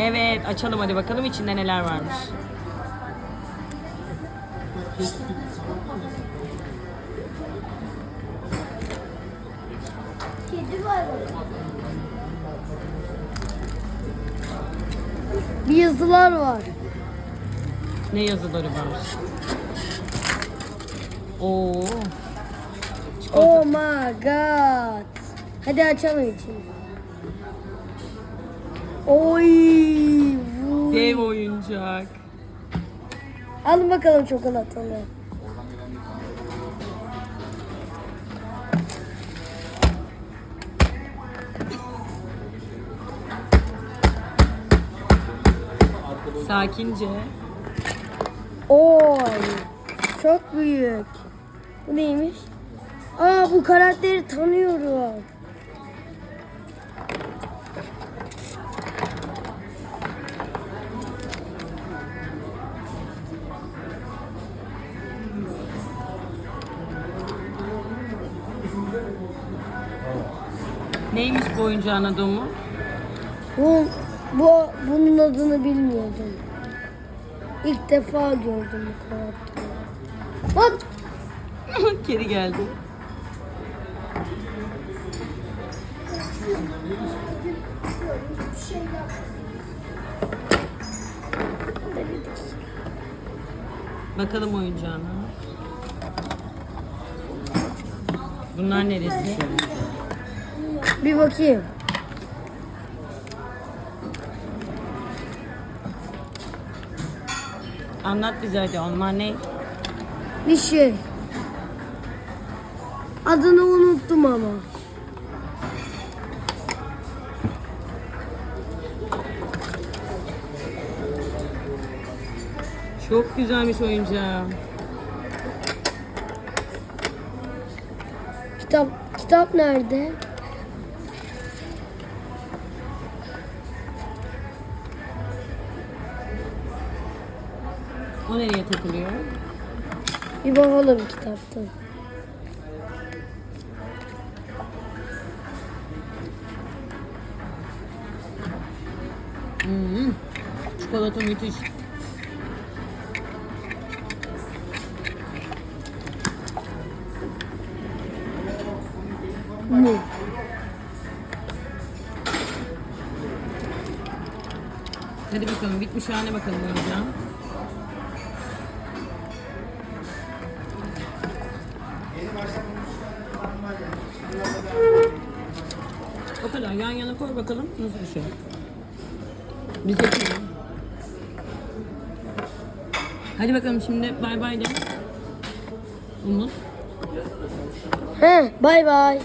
Evet açalım hadi bakalım içinde neler varmış. Kedi var. Bir yazılar var. Ne yazıları var? Oo. Oh my god. Hadi açalım içini. Oy. Dev oyuncak. Alın bakalım çikolatalı. Sakince. Oy. Çok büyük. Bu neymiş? Aa bu karakteri tanıyorum. Neymiş bu oyuncağın adı Umut? Bu, bu bunun adını bilmiyordum. İlk defa gördüm bu karakteri. Lan Kedi geldi. Bakalım oyuncağına. Bunlar neresi? Bir bakayım. Anlat bize hadi onlar ne? Bir şey. Adını unuttum ama. Çok güzelmiş oyuncağım. Kitap kitap nerede? O nereye takılıyor? Bir bakalım kitaptan. Hmm. Çikolata müthiş. Bu. Hadi bakalım bitmiş haline bakalım oyuncağın. O kadar yan yana koy bakalım nasıl bir şey. Biz yapalım. Hadi bakalım şimdi bay bay de. Umut. He, bay bay.